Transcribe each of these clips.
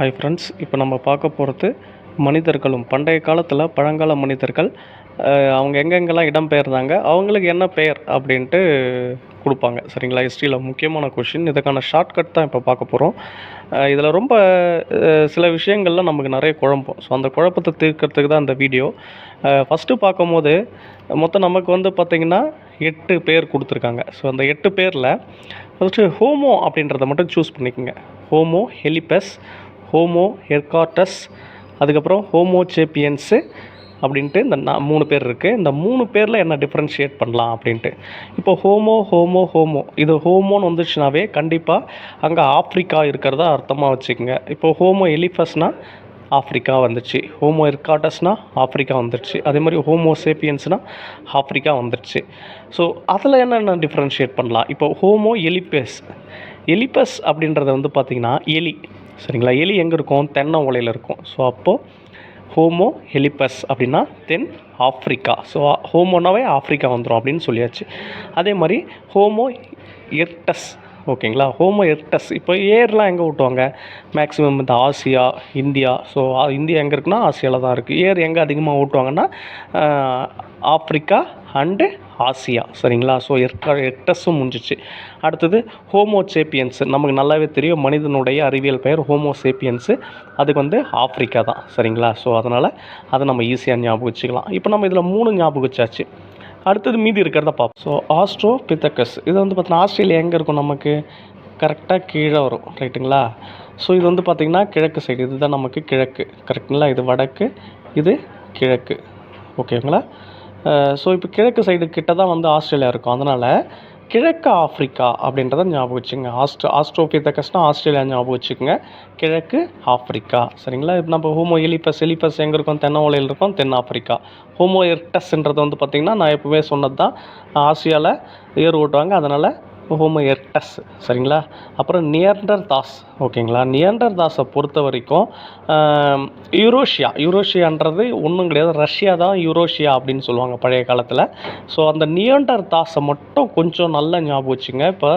Hi friends இப்போ நம்ம பார்க்க போகிறது மனிதர்களும் பண்டைய காலத்தில் பழங்கால மனிதர்கள் அவங்க எங்கெங்கெல்லாம் இடம் பெயர்ந்தாங்க அவங்களுக்கு என்ன பெயர் அப்படின்ட்டு கொடுப்பாங்க. சரிங்களா? ஹிஸ்ட்ரியில் முக்கியமான கொஷின் இதுக்கான ஷார்ட்கட் தான் இப்போ பார்க்க போகிறோம் இதில் ரொம்ப சில விஷயங்கள்லாம் நமக்கு நிறைய குழம்பும் ஸோ அந்த குழப்பத்தை தீர்க்கிறதுக்கு தான் இந்த வீடியோ ஃபஸ்ட்டு பார்க்கும்போது மொத்தம் நமக்கு வந்து பார்த்திங்கன்னா எட்டு பேர் கொடுத்துருக்காங்க. ஸோ அந்த எட்டு பேரில் ஃபஸ்ட்டு ஹோமோ அப்படின்றத மட்டும் சூஸ் பண்ணிக்கோங்க. ஹோமோ ஹெலிபஸ் ஹோமோ ஹெர்காட்டஸ் அதுக்கப்புறம் ஹோமோ சேப்பியன்ஸு அப்படின்ட்டு இந்த நான் மூணு பேர் இருக்குது இந்த மூணு பேரில் என்ன டிஃப்ரென்ஷியேட் பண்ணலாம் அப்படின்ட்டு. இப்போ ஹோமோ ஹோமோ ஹோமோ. இது ஹோமோன்னு வந்துச்சுனாவே கண்டிப்பாக அங்கே ஆப்ரிக்கா இருக்கிறதா அர்த்தமாக வச்சுக்கோங்க. இப்போ ஹோமோ எலிஃபஸ்னால் ஆஃப்ரிக்கா வந்துச்சு. ஹோமோ இர்காட்டஸ்னால் ஆஃப்ரிக்கா வந்துடுச்சு அதே மாதிரி ஹோமோ சேப்பியன்ஸ்னால் ஆஃப்ரிக்கா வந்துடுச்சு ஸோ அதில் என்னென்ன டிஃப்ரென்ஷியேட் பண்ணலாம்? இப்போ ஹோமோ எலிபஸ். எலிபஸ் அப்படின்றத வந்து பார்த்திங்கன்னா எலி. சரிங்களா? எலி எங்கே இருக்கும்? தென்னை ஓலையில் இருக்கும். ஸோ அப்போது ஹோமோ ஹெலிபஸ் அப்படின்னா தென் ஆஃப்ரிக்கா ஸோ ஹோமோனாவே ஆஃப்ரிக்கா வந்துடும் அப்படின்னு சொல்லியாச்சு. அதே மாதிரி ஹோமோ எர்டஸ் ஓகேங்களா? Homo erectus. இப்போ ஏர்லாம் எங்கே விட்டுவாங்க மேக்ஸிமம் இந்த ஆசியா இந்தியா. ஸோ இந்தியா எங்கே இருக்குன்னா ஆசியாவில் தான் இருக்குது ஏர் எங்கே அதிகமாக ஓட்டுவாங்கன்னா ஆஃப்ரிக்கா ஆப்ரிக்கா அண்டு ஆசியா சரிங்களா? ஸோ எர்க எர்டஸும் முடிஞ்சிச்சு. அடுத்தது ஹோமோசேப்பியன்ஸ் நமக்கு நல்லாவே தெரியும் மனிதனுடைய அறிவியல் பெயர் ஹோமோசேப்பியன்ஸு அதுக்கு வந்து ஆப்ரிக்கா தான் சரிங்களா? ஸோ அதனால் அதை நம்ம ஈஸியாக ஞாபகம் வச்சுக்கலாம். இப்போ நம்ம இதில் மூணு ஞாபகம் வச்சாச்சு. அடுத்தது மீதி இருக்கிறத பார்ப்போம். ஸோ ஆஸ்ட்ரோ பித்தக்கஸ் இது வந்து பார்த்தீங்கன்னா ஆஸ்திரேலியா எங்கே இருக்கும் நமக்கு? கரெக்டாக கீழே வரும் ரைட்டுங்களா ஸோ இது வந்து பார்த்திங்கன்னா கிழக்கு சைடு இதுதான் நமக்கு கிழக்கு கரெக்டுங்களா இது வடக்கு இது கிழக்கு. ஓகேங்களா ஸோ இப்போ கிழக்கு சைடு கிட்ட தான் வந்து ஆஸ்திரேலியா இருக்கும். அதனால் கிழக்கு ஆஃப்ரிக்கா அப்படின்றத ஞாபகம் வச்சுங்க ஆஸ்ட்ரோ ஆஸ்ட்ரோபித்தக்கஸ்னா ஆஸ்திரேலியா ஞாபகம் வச்சுக்கோங்க. கிழக்கு ஆஃப்ரிக்கா சரிங்களா? இப்போ நம்ம ஹோமோ எலிபஸ் எலிபஸ் எங்கே இருக்கும்? தென்னோலையில் இருக்கும் தென் ஆஃப்ரிக்கா ஹோமோ எர்டஸ்ன்றது வந்து பார்த்திங்கன்னா நான் எப்பவுமே சொன்னது தான் ஆசியாவில் ஏர் ஓட்டுவாங்க. அதனால் ஹோமோ எர்டஸ் சரிங்களா? அப்புறம் நியண்டர் தாஸ் ஓகேங்களா? நியண்டர் தாஸை பொறுத்த வரைக்கும் யூரோஷியா யூரோஷியான்றது ஒன்றும் கிடையாது. ரஷ்யா தான் யூரோஷியா அப்படின்னு சொல்லுவாங்க பழைய காலத்தில். ஸோ அந்த நியண்டர் தாஸை மட்டும் கொஞ்சம் நல்லா ஞாபகம் வச்சுங்க. இப்போ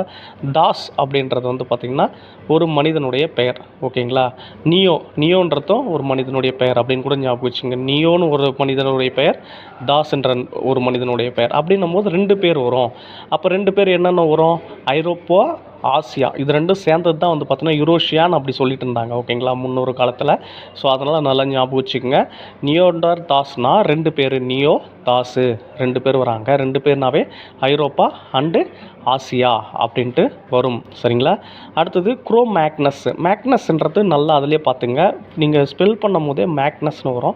தாஸ் அப்படின்றது வந்து பார்த்திங்கன்னா ஒரு மனிதனுடைய பெயர் ஓகேங்களா? நியோ நியோன்றதும் ஒரு மனிதனுடைய பெயர் அப்படின்னு கூட ஞாபகம் வச்சுங்க. நியோன்னு ஒரு மனிதனுடைய பெயர் தாஸ்ன்ற ஒரு மனிதனுடைய பெயர் அப்படின்னும் போது ரெண்டு பேர் வரும். அப்போ ரெண்டு பேர் என்னென்ன வரும்? ஐரோப்பா ஆசியா. இது ரெண்டும் சேர்ந்தது தான் வந்து பார்த்தீங்கன்னா யூரோஷியான்னு அப்படி சொல்லிட்டு இருந்தாங்க. ஓகேங்களா? முன்னொரு காலத்தில். ஸோ அதனால் நல்லா ஞாபகம் வச்சுக்கோங்க. நியோண்டர் தாஸ்னா ரெண்டு பேர். நியோ தாஸு ரெண்டு பேர் வராங்க. ரெண்டு பேர்னாவே ஐரோப்பா அண்டு ஆசியா அப்படின்ட்டு வரும். சரிங்களா? அடுத்தது குரோ மேக்னஸ். மேக்னஸ்ன்றது நல்லா அதிலே பார்த்துங்க. நீங்கள் ஸ்பெல் பண்ணும் போதே மேக்னஸ்னு வரும்.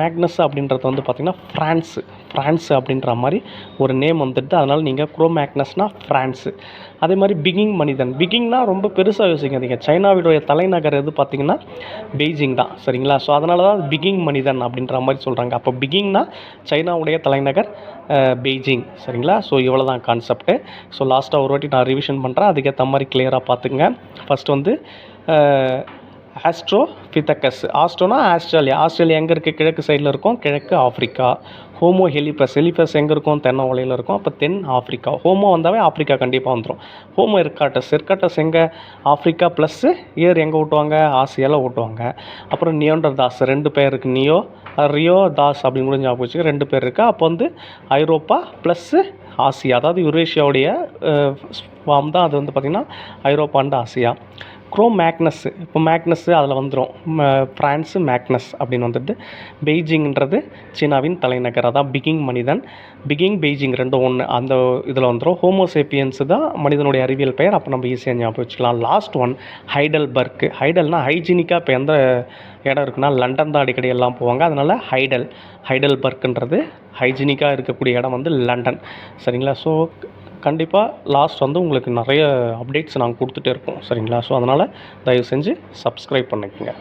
மேக்னஸ் அப்படின்றது வந்து பார்த்திங்கன்னா ஃப்ரான்ஸு. ஃப்ரான்ஸு அப்படின்ற மாதிரி ஒரு நேம் வந்துடுது. அதனால் நீங்கள் குரோ மேக்னஸ்னால் ஃப்ரான்ஸு. அதே மாதிரி பிகிங் மணி மனிதன். பிகிங்னா ரொம்ப பெருசாக யோசிக்காதீங்க. சைனாவுடைய தலைநகர் எது பார்த்தீங்கன்னா பெய்ஜிங் தான். சரிங்களா? ஸோ அதனால தான் பிகிங் மனிதன் அப்படின்ற மாதிரி சொல்கிறாங்க அப்போ பிகிங்னா சைனாவுடைய தலைநகர் பெய்ஜிங். சரிங்களா? ஸோ இவ்வளோ தான் கான்செப்ட்டு ஸோ லாஸ்ட்டாக ஒரு வாட்டி நான் ரிவிஷன் பண்ணுறேன் அதுக்கேற்ற மாதிரி கிளியராக பார்த்துங்க ஃபஸ்ட் வந்து ஆஸ்ட்ரோ பித்தக்கஸ் ஆஸ்ட்ரோனா ஆஸ்திரேலியா ஆஸ்திரேலியா எங்கே இருக்குது கிழக்கு சைடில் இருக்கும். கிழக்கு ஆஃப்ரிக்கா ஹோமோ ஹெலிபஸ் ஹெலிபஸ் எங்கே இருக்கும்? தென்னை ஓலையில் இருக்கும். அப்போ தென் ஆஃப்ரிக்கா ஹோமோ வந்தாவே ஆஃப்ரிக்கா கண்டிப்பாக வந்துடும் ஹோமோ எர்காட்டஸ் எர்காட்டஸ் எங்கே? ஆஃப்ரிக்கா ப்ளஸ்ஸு இயர் எங்கே ஓட்டுவாங்க ஆசியாவில் ஓட்டுவாங்க அப்புறம் நியோண்டர் தாஸ் ரெண்டு பேர் இருக்குது நியோ ரியோ தாஸ் அப்படின்னு கூட ஞாபகம் வச்சுக்க. ரெண்டு பேர் இருக்குது அப்போ வந்து ஐரோப்பா ப்ளஸ்ஸு ஆசியா. அதாவது யுரேஷியாவுடைய ஃபார்ம் தான். அது வந்து பார்த்திங்கன்னா ஐரோப்பா அண்ட் ஆசியா. க்ரோ மேக்னஸ்ஸு இப்போ மேக்னஸ்ஸு அதில் வந்துடும் ஃப்ரான்ஸு மேக்னஸ் அப்படின்னு வந்துட்டு பெய்ஜிங்ன்றது சீனாவின் தலைநகர். அதான் பிகிங் மனிதன். பிகிங் பெய்ஜிங் ரெண்டும் ஒன்று அந்த இதில் வந்துடும் ஹோமோசேப்பியன்ஸு தான் மனிதனுடைய அறிவியல் பெயர். அப்போ நம்ம ஈஸியாக ஞாபகம் வச்சுக்கலாம். லாஸ்ட் ஒன் ஹைடல் பர்க்கு ஹைடல்னால் ஹைஜீனிக்காக இப்போ எந்த இடம் இருக்குன்னா லண்டன் தான் அடிக்கடி எல்லாம் போவாங்க. அதனால் ஹைடல் ஹைடல் பர்க்குன்றது ஹைஜீனிக்காக இருக்கக்கூடிய இடம் வந்து லண்டன் சரிங்களா? ஸோ கண்டிப்பாக லாஸ்ட் வந்து உங்களுக்கு நிறைய அப்டேட்ஸ் நாங்கள் கொடுத்துட்டே இருக்கோம் சரிங்களா? ஸோ அதனால் தயவு செஞ்சு சப்ஸ்கிரைப் பண்ணிக்கோங்க.